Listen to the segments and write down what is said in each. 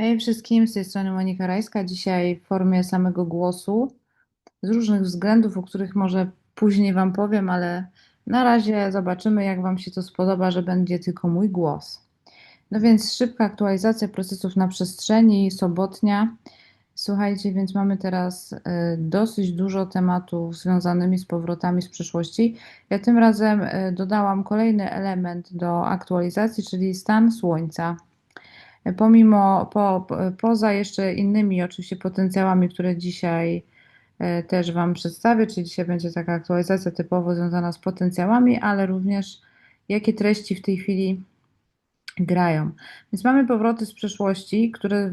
Hej wszystkim, z tej strony Monika Rajska. Dzisiaj w formie samego głosu, z różnych względów, o których może później Wam powiem, ale na razie zobaczymy, jak Wam się to spodoba, że będzie tylko mój głos. No więc szybka aktualizacja procesów na przestrzeni, sobotnia. Słuchajcie, więc mamy teraz y, dosyć dużo tematów związanymi z powrotami z przeszłości. Ja tym razem y, dodałam kolejny element do aktualizacji, czyli stan Słońca. Pomimo, po, poza jeszcze innymi oczywiście potencjałami, które dzisiaj e, też Wam przedstawię, czyli dzisiaj będzie taka aktualizacja typowo związana z potencjałami, ale również jakie treści w tej chwili grają. Więc mamy powroty z przeszłości, które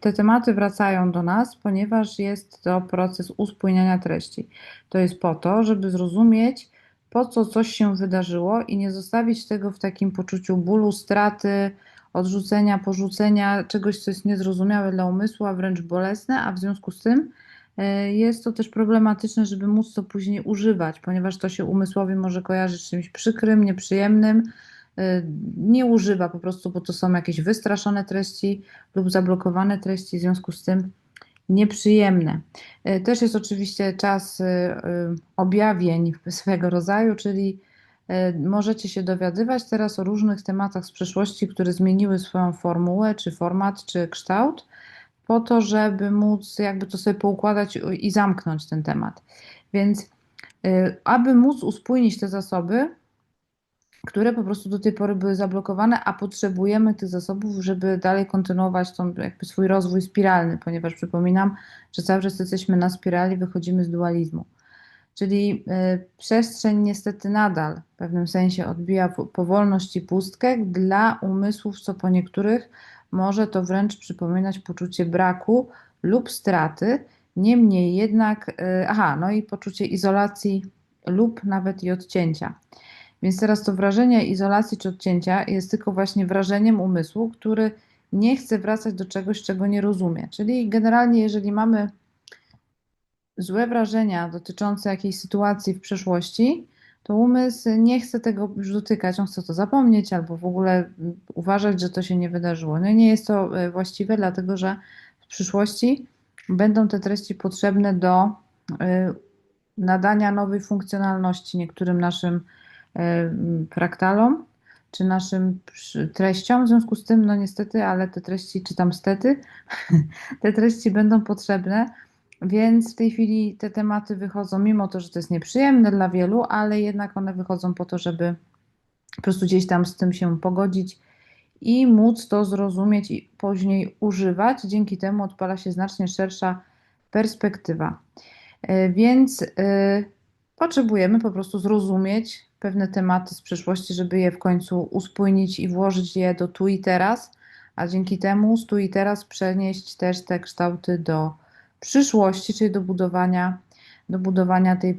te tematy wracają do nas, ponieważ jest to proces uspójniania treści. To jest po to, żeby zrozumieć, po co coś się wydarzyło i nie zostawić tego w takim poczuciu bólu, straty, odrzucenia, porzucenia czegoś, co jest niezrozumiałe dla umysłu, a wręcz bolesne, a w związku z tym e, jest to też problematyczne, żeby móc to później używać, ponieważ to się umysłowi może kojarzyć z czymś przykrym, nieprzyjemnym. E, nie używa po prostu, bo to są jakieś wystraszone treści lub zablokowane treści, w związku z tym nieprzyjemne. E, też jest oczywiście czas objawień swego rodzaju, czyli możecie się dowiadywać teraz o różnych tematach z przeszłości, które zmieniły swoją formułę, czy format, czy kształt, po to, żeby móc jakby to sobie poukładać i zamknąć ten temat. Więc e, aby móc uspójnić te zasoby, które po prostu do tej pory były zablokowane, a potrzebujemy tych zasobów, żeby dalej kontynuować tą, jakby swój rozwój spiralny, ponieważ przypominam, że cały czas jesteśmy na spirali, wychodzimy z dualizmu. Czyli y, przestrzeń niestety nadal w pewnym sensie odbija powolność i pustkę dla umysłów, co po niektórych może to wręcz przypominać poczucie braku lub straty. Niemniej jednak, y, aha, no i poczucie izolacji lub nawet i odcięcia. Więc teraz to wrażenie izolacji czy odcięcia jest tylko właśnie wrażeniem umysłu, który nie chce wracać do czegoś, czego nie rozumie. Czyli generalnie, jeżeli mamy złe wrażenia dotyczące jakiejś sytuacji w przeszłości, to umysł nie chce tego już dotykać, on chce to zapomnieć albo w ogóle uważać, że to się nie wydarzyło. No nie jest to e, właściwe, dlatego że w przyszłości będą te treści potrzebne do e, nadania nowej funkcjonalności niektórym naszym e, fraktalom czy naszym treściom. W związku z tym, no niestety, ale te treści, czy tam stety, te treści będą potrzebne więc w tej chwili te tematy wychodzą, mimo to, że to jest nieprzyjemne dla wielu, ale jednak one wychodzą po to, żeby po prostu gdzieś tam z tym się pogodzić i móc to zrozumieć i później używać. Dzięki temu odpala się znacznie szersza perspektywa. E, więc y, potrzebujemy po prostu zrozumieć pewne tematy z przeszłości, żeby je w końcu uspójnić i włożyć je do tu i teraz, a dzięki temu z tu i teraz przenieść też te kształty do przyszłości, czyli do budowania, do budowania tej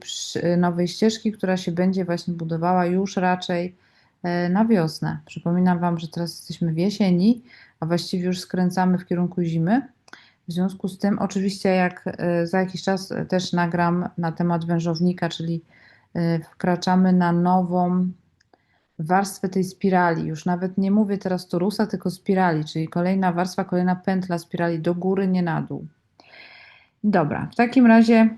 nowej ścieżki, która się będzie właśnie budowała już raczej e, na wiosnę. Przypominam Wam, że teraz jesteśmy w jesieni, a właściwie już skręcamy w kierunku zimy. W związku z tym, oczywiście, jak e, za jakiś czas też nagram na temat wężownika, czyli e, wkraczamy na nową warstwę tej spirali. Już nawet nie mówię teraz torusa, tylko spirali, czyli kolejna warstwa, kolejna pętla spirali do góry, nie na dół. Dobra, w takim razie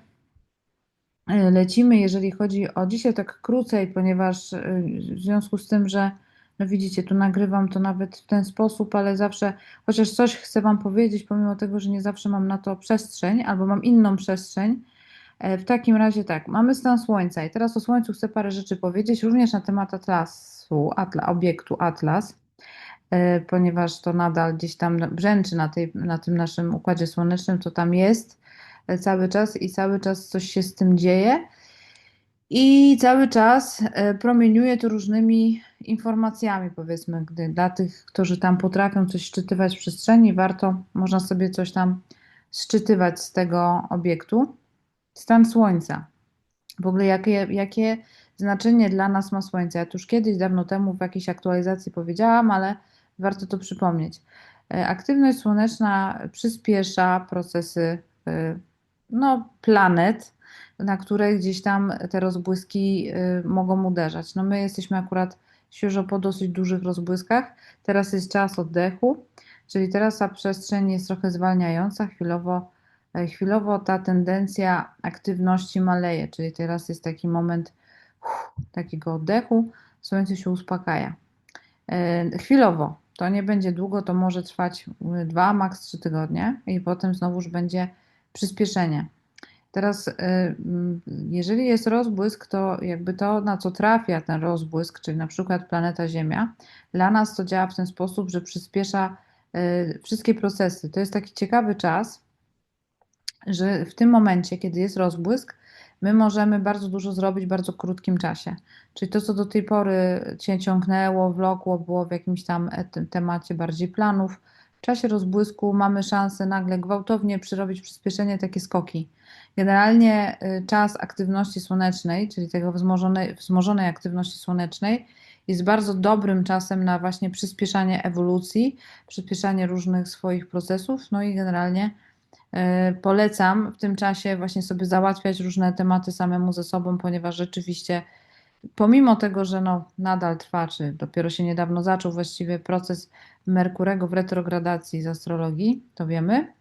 e, lecimy, jeżeli chodzi o dzisiaj tak krócej, ponieważ e, w związku z tym, że no widzicie, tu nagrywam to nawet w ten sposób, ale zawsze, chociaż coś chcę Wam powiedzieć, pomimo tego, że nie zawsze mam na to przestrzeń, albo mam inną przestrzeń. E, w takim razie tak, mamy stan Słońca i teraz o Słońcu chcę parę rzeczy powiedzieć, również na temat Atlasu, atla, obiektu Atlas, ponieważ to nadal gdzieś tam brzęczy na, tej, na tym naszym układzie słonecznym, to tam jest cały czas i cały czas coś się z tym dzieje. I cały czas e, promieniuje to różnymi informacjami, powiedzmy, gdy dla tych, którzy tam potrafią coś szczytywać w przestrzeni, warto, można sobie coś tam szczytywać z tego obiektu. Stan Słońca. W ogóle jakie, jakie znaczenie dla nas ma Słońce? Ja już kiedyś, dawno temu w jakiejś aktualizacji powiedziałam, ale warto to przypomnieć. E, aktywność słoneczna przyspiesza procesy e, no, planet, na które gdzieś tam te rozbłyski y, mogą uderzać. No my jesteśmy akurat świeżo po dosyć dużych rozbłyskach. Teraz jest czas oddechu. Czyli teraz ta przestrzeń jest trochę zwalniająca, chwilowo, e, chwilowo ta tendencja aktywności maleje, czyli teraz jest taki moment uff, takiego oddechu, słońce się uspokaja. E, chwilowo, to nie będzie długo, to może trwać dwa, maks trzy tygodnie i potem znowuż będzie przyspieszenie. Teraz, y, mm, jeżeli jest rozbłysk, to jakby to, na co trafia ten rozbłysk, czyli na przykład planeta Ziemia, dla nas to działa w ten sposób, że przyspiesza y, wszystkie procesy. To jest taki ciekawy czas, że w tym momencie, kiedy jest rozbłysk, my możemy bardzo dużo zrobić w bardzo krótkim czasie. Czyli to, co do tej pory cię ciągnęło, wlokło, było w jakimś tam temacie bardziej planów, w czasie rozbłysku mamy szansę nagle gwałtownie przyrobić przyspieszenie, takie skoki. Generalnie y, czas aktywności słonecznej, czyli tego wzmożonej, wzmożonej aktywności słonecznej, jest bardzo dobrym czasem na właśnie przyspieszanie ewolucji, przyspieszanie różnych swoich procesów, no i generalnie y, polecam w tym czasie właśnie sobie załatwiać różne tematy samemu ze sobą, ponieważ rzeczywiście pomimo tego, że no, nadal trwa, czy dopiero się niedawno zaczął właściwie proces Merkurego w retrogradacji z astrologii, to wiemy,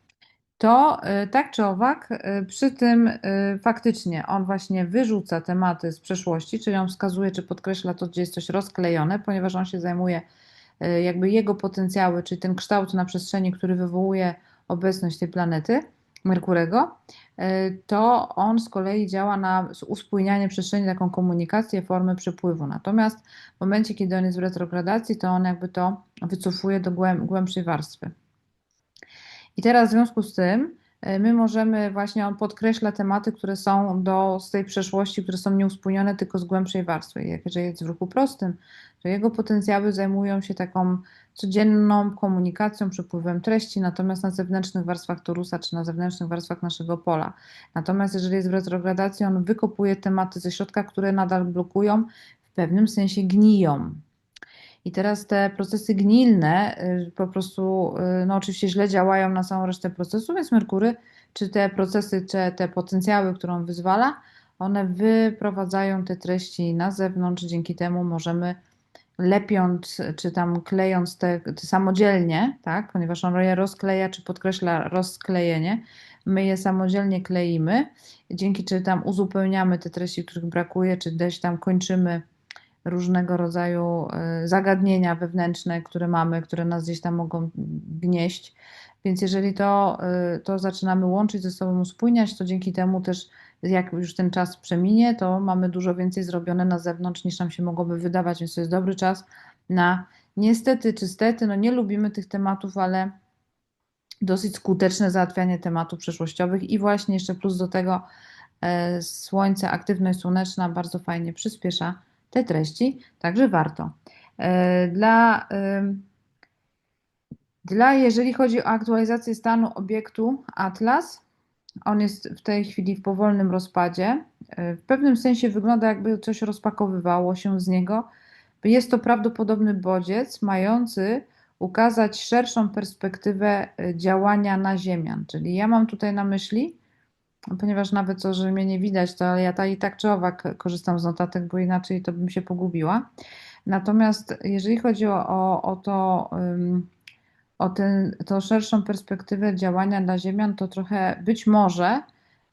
to y, tak czy owak, y, przy tym y, faktycznie on właśnie wyrzuca tematy z przeszłości, czyli on wskazuje, czy podkreśla to, gdzie jest coś rozklejone, ponieważ on się zajmuje jakby jego potencjały, czyli ten kształt na przestrzeni, który wywołuje obecność tej planety Merkurego, to on z kolei działa na uspójnianie przestrzeni, taką komunikację, formę przepływu. Natomiast w momencie, kiedy on jest w retrogradacji, to on jakby to wycofuje do głębszej warstwy. I teraz w związku z tym e, my możemy właśnie, on podkreśla tematy, które są do, z tej przeszłości, które są nieuspójnione tylko z głębszej warstwy. Jak jeżeli jest w ruchu prostym, to jego potencjały zajmują się taką codzienną komunikacją, przepływem treści, natomiast na zewnętrznych warstwach Torusa czy na zewnętrznych warstwach naszego pola. Natomiast jeżeli jest w retrogradacji, on wykopuje tematy ze środka, które nadal blokują, w pewnym sensie gniją. I teraz te procesy gnilne y, po prostu, y, no oczywiście źle działają na całą resztę procesu, więc Merkury, czy te procesy, czy te potencjały, które on wyzwala, one wyprowadzają te treści na zewnątrz, dzięki temu możemy lepiąc, czy tam klejąc te, te samodzielnie, tak, ponieważ on je rozkleja, czy podkreśla rozklejenie, my je samodzielnie kleimy, dzięki czy tam uzupełniamy te treści, których brakuje, czy gdzieś tam kończymy różnego rodzaju e, zagadnienia wewnętrzne, które mamy, które nas gdzieś tam mogą gnieść. Więc jeżeli to, e, to zaczynamy łączyć ze sobą, uspójniać, to dzięki temu też, jak już ten czas przeminie, to mamy dużo więcej zrobione na zewnątrz niż nam się mogłoby wydawać, więc to jest dobry czas na niestety czy stety, no nie lubimy tych tematów, ale dosyć skuteczne załatwianie tematów przeszłościowych i właśnie jeszcze plus do tego e, słońce, aktywność słoneczna bardzo fajnie przyspiesza te treści, także warto. E, dla, dla, jeżeli chodzi o aktualizację stanu obiektu Atlas, on jest w tej chwili w powolnym rozpadzie. E, w pewnym sensie wygląda, jakby coś rozpakowywało się z niego. Jest to prawdopodobny bodziec mający ukazać szerszą perspektywę e, działania na Ziemian. Czyli ja mam tutaj na myśli, ponieważ nawet to, że mnie nie widać, to ale ja ta i tak czy owak korzystam z notatek, bo inaczej to bym się pogubiła. Natomiast jeżeli chodzi o, o, to, o ten, tą szerszą perspektywę działania dla Ziemian, to trochę być może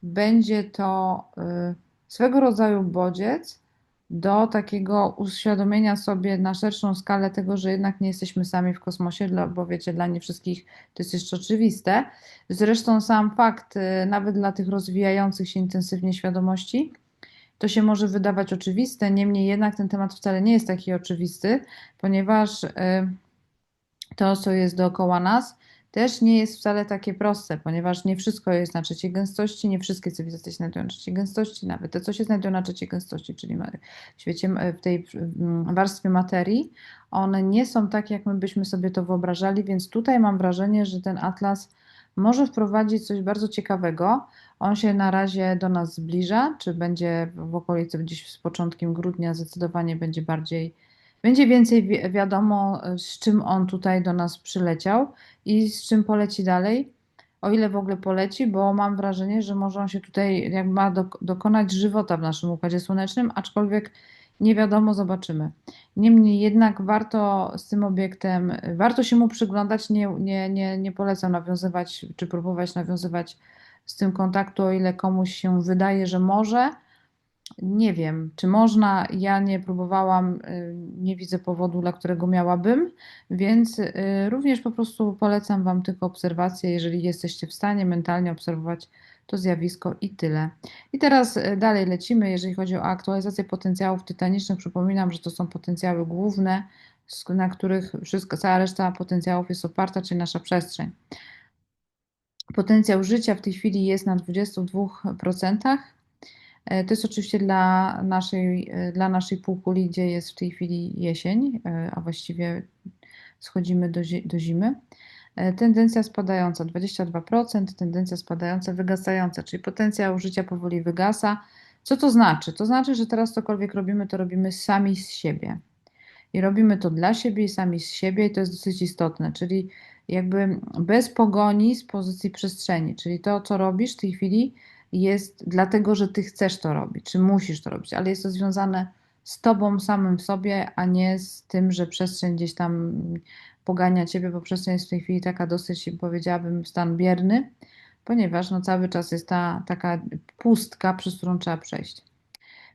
będzie to y, swego rodzaju bodziec, do takiego uświadomienia sobie na szerszą skalę tego, że jednak nie jesteśmy sami w kosmosie, bo wiecie, dla nie wszystkich to jest jeszcze oczywiste. Zresztą sam fakt, y, nawet dla tych rozwijających się intensywnie świadomości, to się może wydawać oczywiste, niemniej jednak ten temat wcale nie jest taki oczywisty, ponieważ y, to, co jest dookoła nas, też nie jest wcale takie proste, ponieważ nie wszystko jest na trzeciej gęstości, nie wszystkie cywilizacje się znajdują na trzeciej gęstości, nawet te, co się znajdują na trzeciej gęstości, czyli w świecie, w tej warstwie materii, one nie są takie, jak my byśmy sobie to wyobrażali, więc tutaj mam wrażenie, że ten atlas może wprowadzić coś bardzo ciekawego. On się na razie do nas zbliża, czy będzie w okolicy gdzieś z początkiem grudnia zdecydowanie będzie bardziej będzie więcej wi wiadomo, z czym on tutaj do nas przyleciał i z czym poleci dalej, o ile w ogóle poleci, bo mam wrażenie, że może on się tutaj jak ma do, dokonać żywota w naszym Układzie Słonecznym, aczkolwiek Nie wiadomo, zobaczymy. Niemniej jednak warto z tym obiektem, warto się mu przyglądać. Nie, nie, nie, nie polecam nawiązywać czy próbować nawiązywać z tym kontaktu, o ile komuś się wydaje, że może. Nie wiem, czy można. Ja nie próbowałam, y, nie widzę powodu, dla którego miałabym, więc y, również po prostu polecam Wam tylko obserwację, jeżeli jesteście w stanie mentalnie obserwować to zjawisko i tyle. I teraz y, dalej lecimy, jeżeli chodzi o aktualizację potencjałów tytanicznych. Przypominam, że to są potencjały główne, na których wszystko, cała reszta potencjałów jest oparta, czyli nasza przestrzeń. Potencjał życia w tej chwili jest na 22%. E, to jest oczywiście dla naszej, e, dla naszej półkuli, gdzie jest w tej chwili jesień, e, a właściwie schodzimy do, do zimy. Tendencja spadająca 22%, tendencja spadająca wygasająca, czyli potencjał życia powoli wygasa. Co to znaczy? To znaczy, że teraz cokolwiek robimy, to robimy sami z siebie. I robimy to dla siebie i sami z siebie, i to jest dosyć istotne, czyli jakby bez pogoni z pozycji przestrzeni, czyli to, co robisz w tej chwili, jest dlatego, że ty chcesz to robić, czy musisz to robić, ale jest to związane z tobą samym w sobie, a nie z tym, że przestrzeń gdzieś tam pogania ciebie, bo przestrzeń jest w tej chwili taka dosyć, powiedziałabym, stan bierny, ponieważ no, cały czas jest ta taka pustka, przez którą trzeba przejść.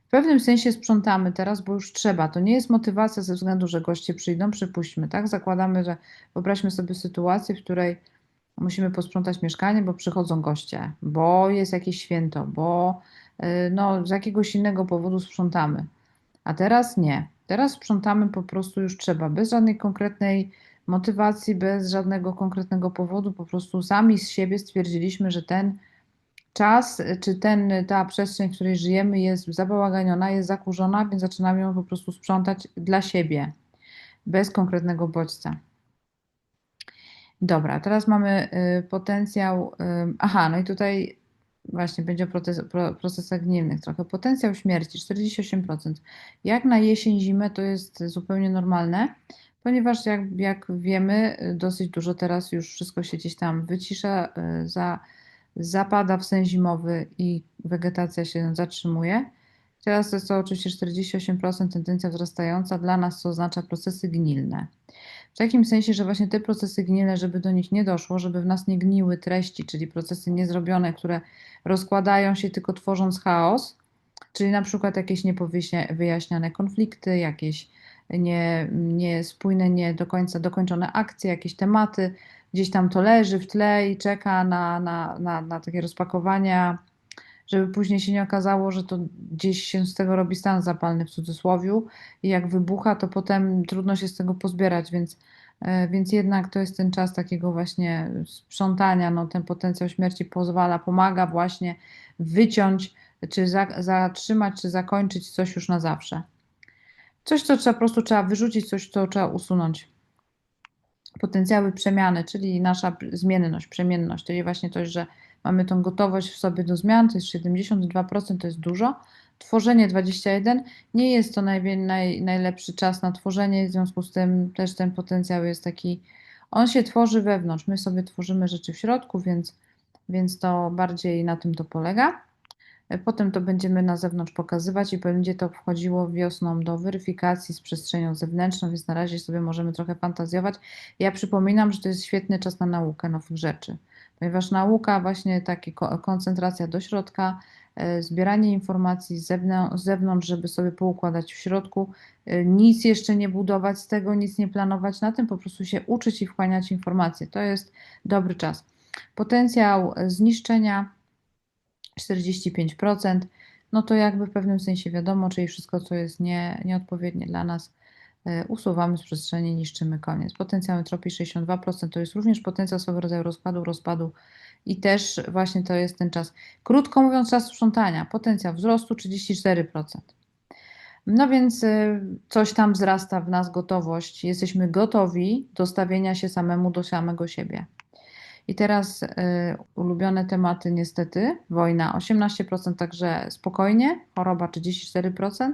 W pewnym sensie sprzątamy teraz, bo już trzeba. To nie jest motywacja ze względu, że goście przyjdą, przypuśćmy, tak? Zakładamy, że wyobraźmy sobie sytuację, w której musimy posprzątać mieszkanie, bo przychodzą goście, bo jest jakieś święto, bo y, no, z jakiegoś innego powodu sprzątamy. A teraz nie. Teraz sprzątamy po prostu już trzeba, bez żadnej konkretnej motywacji, bez żadnego konkretnego powodu, po prostu sami z siebie stwierdziliśmy, że ten czas, czy ten, ta przestrzeń, w której żyjemy jest zabałaganiona, jest zakurzona, więc zaczynamy ją po prostu sprzątać dla siebie, bez konkretnego bodźca. Dobra, teraz mamy y, potencjał. Y, aha, no i tutaj właśnie będzie o proces, procesach gniewnych trochę. Potencjał śmierci 48%. Jak na jesień, zimę to jest zupełnie normalne, ponieważ jak, jak wiemy, dosyć dużo teraz już wszystko się gdzieś tam wycisza, y, za, zapada w sen zimowy i wegetacja się zatrzymuje. Teraz jest to oczywiście 48% tendencja wzrastająca, dla nas to oznacza procesy gnilne. W takim sensie, że właśnie te procesy gnilne, żeby do nich nie doszło, żeby w nas nie gniły treści, czyli procesy niezrobione, które rozkładają się tylko tworząc chaos, czyli na przykład jakieś niewyjaśniane konflikty, jakieś nie, niespójne, nie do końca dokończone akcje, jakieś tematy, gdzieś tam to leży w tle i czeka na, na, na, na takie rozpakowania żeby później się nie okazało, że to gdzieś się z tego robi stan zapalny w cudzysłowie i jak wybucha, to potem trudno się z tego pozbierać, więc, e, więc jednak to jest ten czas takiego właśnie sprzątania, no ten potencjał śmierci pozwala, pomaga właśnie wyciąć, czy za, zatrzymać, czy zakończyć coś już na zawsze. Coś, co trzeba po prostu trzeba wyrzucić, coś, co trzeba usunąć. Potencjały przemiany, czyli nasza zmienność, przemienność, czyli właśnie to, że mamy tą gotowość w sobie do zmian, to jest 72%, to jest dużo. Tworzenie 21 nie jest to naj, naj, najlepszy czas na tworzenie, w związku z tym też ten potencjał jest taki, on się tworzy wewnątrz, my sobie tworzymy rzeczy w środku, więc, więc to bardziej na tym to polega. Potem to będziemy na zewnątrz pokazywać i będzie to wchodziło wiosną do weryfikacji z przestrzenią zewnętrzną, więc na razie sobie możemy trochę fantazjować. Ja przypominam, że to jest świetny czas na naukę nowych rzeczy ponieważ nauka, właśnie taka koncentracja do środka, e, zbieranie informacji z zewnątrz, żeby sobie poukładać w środku, e, nic jeszcze nie budować z tego, nic nie planować, na tym po prostu się uczyć i wchłaniać informacje. To jest dobry czas. Potencjał zniszczenia 45%, no to jakby w pewnym sensie wiadomo, czyli wszystko, co jest nie, nieodpowiednie dla nas, E, usuwamy z przestrzeni, niszczymy koniec. Potencjał entropii 62% to jest również potencjał swego rodzaju rozkładu, rozpadu i też właśnie to jest ten czas. Krótko mówiąc, czas sprzątania. Potencjał wzrostu 34%. No więc e, coś tam wzrasta w nas gotowość. Jesteśmy gotowi do stawienia się samemu do samego siebie. I teraz y, ulubione tematy niestety, wojna 18%, także spokojnie, choroba 34%,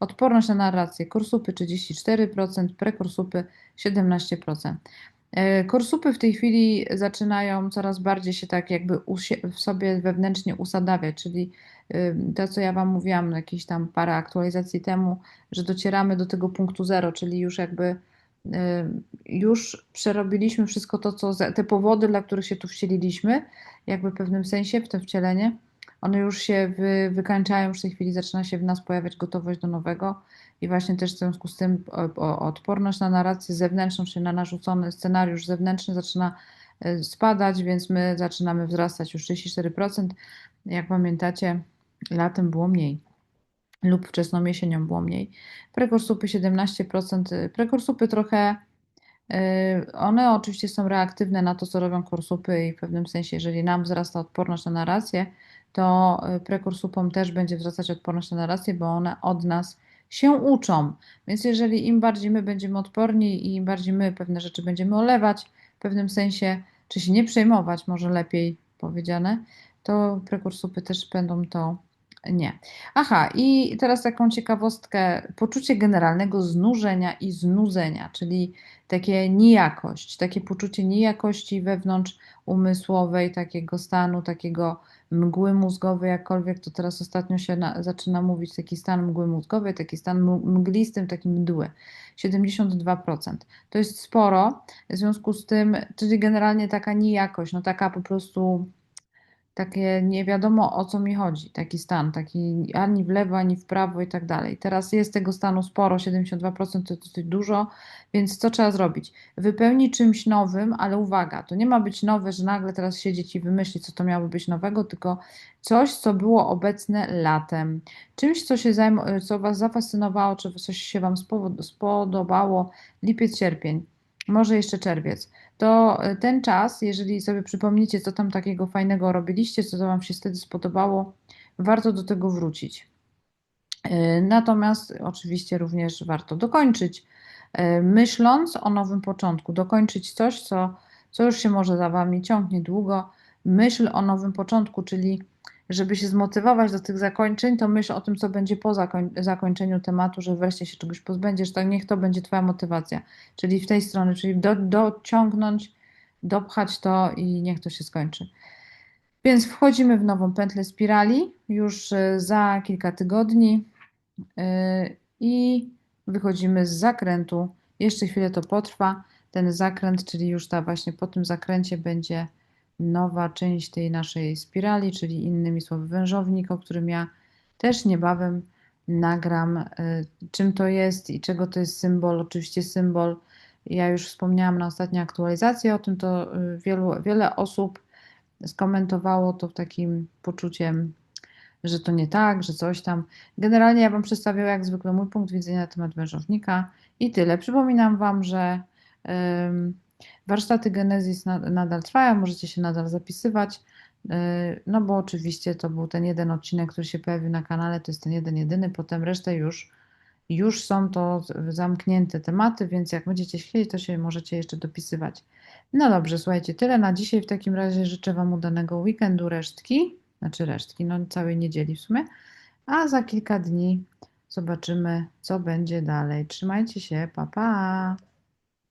odporność na narrację, kursupy 34%, prekursupy 17%. E, Korsupy w tej chwili zaczynają coraz bardziej się tak jakby w sobie wewnętrznie usadawiać, czyli ym, to, co ja Wam mówiłam jakieś tam parę aktualizacji temu, że docieramy do tego punktu zero, czyli już jakby już przerobiliśmy wszystko to, co te powody, dla których się tu wcieliliśmy, jakby w pewnym sensie w to wcielenie, one już się wy, wykańczają, już w tej chwili zaczyna się w nas pojawiać gotowość do nowego. I właśnie też w związku z tym odporność na narrację zewnętrzną, czyli na narzucony scenariusz zewnętrzny zaczyna e, spadać, więc my zaczynamy wzrastać już 34%. Jak pamiętacie, latem było mniej lub wczesną jesienią było mniej. Prekursupy 17%. Prekursupy trochę, e, one oczywiście są reaktywne na to, co robią kursupy i w pewnym sensie, jeżeli nam wzrasta odporność na narrację, to e, prekursupom też będzie wzrastać odporność na narrację, bo one od nas się uczą. Więc jeżeli im bardziej my będziemy odporni i im bardziej my pewne rzeczy będziemy olewać, w pewnym sensie, czy się nie przejmować, może lepiej powiedziane, to prekursupy też będą to nie. Aha, i teraz taką ciekawostkę, poczucie generalnego znużenia i znudzenia, czyli takie nijakość, takie poczucie nijakości wewnątrz umysłowej, takiego stanu, takiego mgły mózgowej, jakkolwiek to teraz ostatnio się na, zaczyna mówić, taki stan mgły mózgowej, taki stan mglistym, taki mdły. 72%. To jest sporo, w związku z tym, czyli generalnie taka nijakość, no taka po prostu takie nie wiadomo o co mi chodzi, taki stan, taki ani w lewo, ani w prawo i tak dalej. Teraz jest tego stanu sporo, 72% to dosyć dużo, więc co trzeba zrobić? Wypełnić czymś nowym, ale uwaga, to nie ma być nowe, że nagle teraz siedzieć i wymyślić, co to miało być nowego, tylko coś, co było obecne latem. Czymś, co, się zajm- co Was zafascynowało, czy coś się Wam spodobało, lipiec, sierpień, może jeszcze czerwiec to e, ten czas, jeżeli sobie przypomnicie, co tam takiego fajnego robiliście, co Wam się wtedy spodobało, warto do tego wrócić. E, natomiast oczywiście również warto dokończyć, e, myśląc o nowym początku, dokończyć coś, co, co już się może za Wami ciągnie długo. Myśl o nowym początku, czyli żeby się zmotywować do tych zakończeń, to myśl o tym, co będzie po zakoń zakończeniu tematu, że wreszcie się czegoś pozbędziesz, to niech to będzie Twoja motywacja. Czyli w tej strony, czyli do, dociągnąć, dopchać to i niech to się skończy. Więc wchodzimy w nową pętlę spirali już e, za kilka tygodni yy, i wychodzimy z zakrętu. Jeszcze chwilę to potrwa. Ten zakręt, czyli już ta właśnie po tym zakręcie będzie nowa część tej naszej spirali, czyli innymi słowy wężownik, o którym ja też niebawem nagram, y, czym to jest i czego to jest symbol. Oczywiście symbol, ja już wspomniałam na ostatniej aktualizacji o tym, to y, wielu, wiele osób skomentowało to takim poczuciem, że to nie tak, że coś tam. Generalnie ja Wam przedstawiała jak zwykle mój punkt widzenia na temat wężownika i tyle. Przypominam Wam, że Warsztaty Genezis nadal trwają, możecie się nadal zapisywać. E, no bo oczywiście to był ten jeden odcinek, który się pojawił na kanale, to jest ten jeden, jedyny, potem resztę już, już są to zamknięte tematy, więc jak będziecie chcieli, to się możecie jeszcze dopisywać. No dobrze, słuchajcie, tyle na dzisiaj. W takim razie życzę Wam udanego weekendu, resztki, znaczy resztki, no całej niedzieli w sumie, a za kilka dni zobaczymy, co będzie dalej. Trzymajcie się, pa pa!